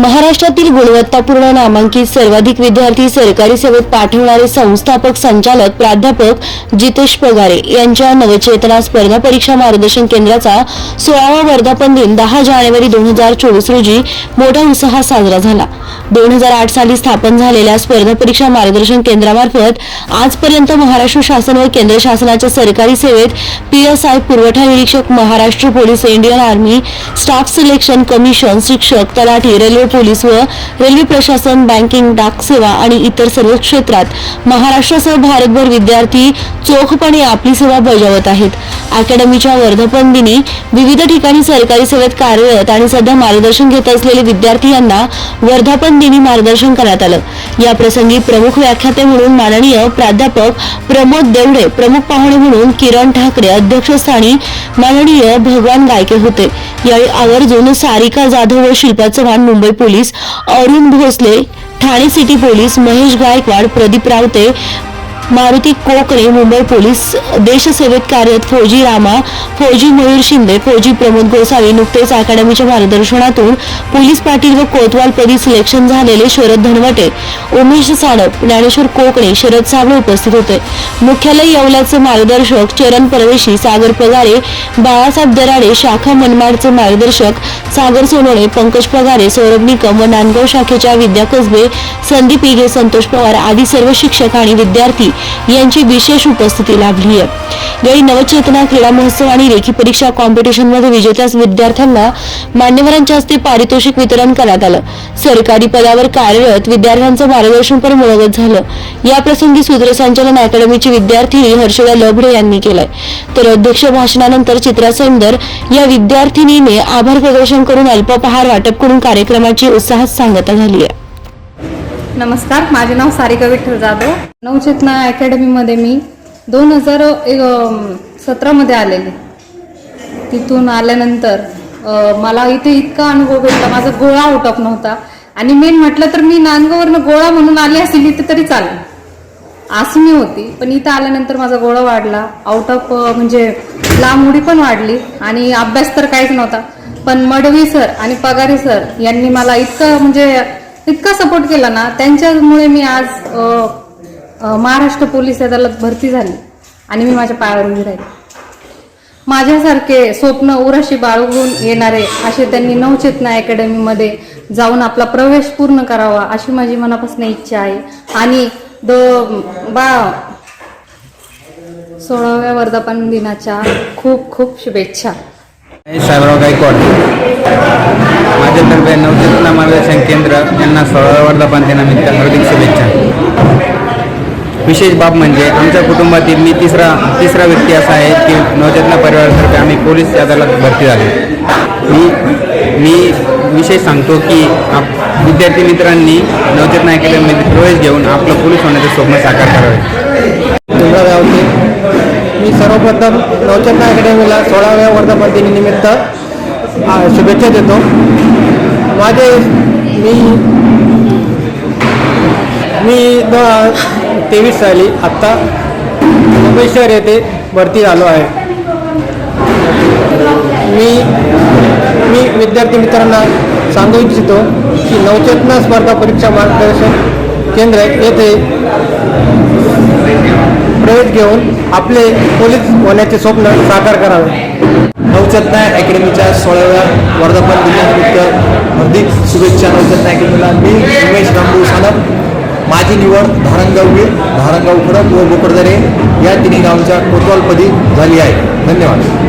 महाराष्ट्रातील गुणवत्तापूर्ण नामांकित सर्वाधिक विद्यार्थी सरकारी सेवेत पाठवणारे संस्थापक संचालक प्राध्यापक जितेश पगारे यांच्या नवचेतना स्पर्धा परीक्षा मार्गदर्शन केंद्राचा सोळावा वर्धापन दिन दहा जानेवारी दोन हजार चोवीस रोजी मोठ्या उत्साहात साजरा झाला. दोन हजार आठ साली स्थापन झालेल्या स्पर्धा परीक्षा मार्गदर्शन केंद्रामार्फत आजपर्यंत महाराष्ट्र शासन व केंद्र शासनाच्या सरकारी सेवेत पीएसआय पुरवठा निरीक्षक Maharashtra police Indian army staff selection commission शिक्षक तलाठी रेल्वे पोलीस व रेल्वे प्रशासन बँकिंग डाक सेवा आणि इतर सर्व क्षेत्रात महाराष्ट्रासह भारतभर विद्यार्थी चोखपणे आपली सेवा बजावत आहेत. अकॅडमीच्या वर्धापन दिनी विविध ठिकाणी सरकारी सेवेत कार्यरत आणि सध्या मार्गदर्शन घेत असलेले विद्यार्थी यांना वर्धापन दिनी मार्गदर्शन करण्यात आलं. या प्रसंगी प्रमुख व्याख्याते म्हणून माननीय प्राध्यापक प्रमोद देवडे प्रमुख पाहुणे म्हणून किरण ठाकरे अध्यक्षस्थानी माननीय भगवान गायके होते. यावेळी आवर्जून सारिका जाधव व Shilpa Chavan Mumbai police Arun Bhosale Thane city police Mahesh Gaikwad Pradeep Rawate Maruti Kokane Mumbai police देशसेवेत कार्यरत फौजी रामा फौजी मयूर शिंदे फौजी प्रमोद गोसावी नुकतेच अकॅडमीच्या मार्गदर्शनातून पोलीस पाटील व कोतवाल पदी सिलेक्शन झालेले शरद धनवटे उमेश साडप ज्ञानेश्वर कोकणे शरद साबळे उपस्थित होते. मुख्यालय येवल्याचे मार्गदर्शक चरण परवेशी सागर पगारे बाळासाहेब दराडे शाखा मनमाडचे मार्गदर्शक सागर सोनोळे पंकज पगारे सौरभ निकम व नांदगाव शाखेच्या विद्या कसबे संदीप इगे संतोष पवार आदी सर्व शिक्षक आणि विद्यार्थी यांची विशेष उपस्थिती लाभली आहे. यावेळी नवचेतना क्रीडा महोत्सव आणि लेखी परीक्षा कॉम्पिटिशनमध्ये विजेत्या विद्यार्थ्यांना मान्यवरांच्या हस्ते पारितोषिक वितरण करण्यात आलं. सरकारी पदावर कार्यरत विद्यार्थ्यांचं मार्गदर्शन पण मिळवत झालं. याप्रसंगी सूत्रसंचालन अकॅडमीचे विद्यार्थिनी हर्षदा लभडे यांनी केलंय. तर अध्यक्ष भाषणानंतर चित्रा सौंदर या विद्यार्थिनीने आभार प्रदर्शन करून अल्पपहार वाटप करून कार्यक्रमाची उत्साहात सांगता झाली आहे. नमस्कार माझे नाव सारिका विठ्ठल जाधव. नवचेतना अकॅडमीमध्ये मी दोन हजार सतरामध्ये आलेले. तिथून आल्यानंतर मला इथे इतका अनुभव भेटला. माझा गोळा आउट ऑफ नव्हता. आणि मेन म्हटलं तर मी नांदगावरनं गोळा म्हणून आले असेल इथे तरी चालेल. अशी मी होती पण इथं आल्यानंतर माझा गोळा वाढला. आउट ऑफ म्हणजे लांब उडी पण वाढली. आणि अभ्यास तर काहीच नव्हता. पण मडवी सर आणि पगारी सर यांनी मला इतकं म्हणजे इतका सपोर्ट केला ना त्यांच्यामुळे मी आज महाराष्ट्र पोलीस अदालत भरती झाली आणि मी माझ्या पायावर उभी राहिली. माझ्यासारखे स्वप्न उराशी बाळगून येणारे असे त्यांनी नवचेतना अकॅडमीमध्ये जाऊन आपला प्रवेश पूर्ण करावा अशी माझी मनापासून इच्छा आहे. आणि द बा सोळाव्या वर्धापन दिनाच्या खूप खूप शुभेच्छा. साहेबराव गायकवाड. माझ्यातर्फे नवचेतना मार्गदर्शन केंद्र यांना सोळाव्या वर्धापनदिनानिमित्त हार्दिक शुभेच्छा. विशेष बाब म्हणजे आमच्या कुटुंबातील मी तिसरा तिसरा व्यक्ती असा आहे की नवचेतना परिवारातर्फे आम्ही पोलीस अदालत भरती झाली मी मी विशेष सांगतो की आप विद्यार्थी मित्रांनी नवचेतना अकॅडमीमध्ये प्रवेश घेऊन आपलं पोलीस होण्याचे स्वप्न साकार करावे. मी सर्वप्रथम नवचेतना अकॅडमीला सोळाव्या वर्धापन दिनानिमित्त शुभेच्छा देतो. माझे मी मी द तेवीस साली आत्ता मुंबई शहर येथे भरती झालो आहे. मी मी विद्यार्थी मित्रांना सांगू इच्छितो की नवचेतना स्पर्धा परीक्षा मार्गदर्शन केंद्र येथे प्रवेश घेऊन आपले पोलीस होण्याचे स्वप्न साकार करावे. नवचेतना अकॅडमीच्या सोळाव्या वर्धापन दिनानिमित्त हार्दिक शुभेच्छा नवचेतना अकॅडमीला. मी उमेश रामभाऊ सानप. माझी निवड धारणगाव धारणगाव खडक व बोकडदरे या तिन्ही गावांच्या कोतवालपदी झाली आहे. धन्यवाद.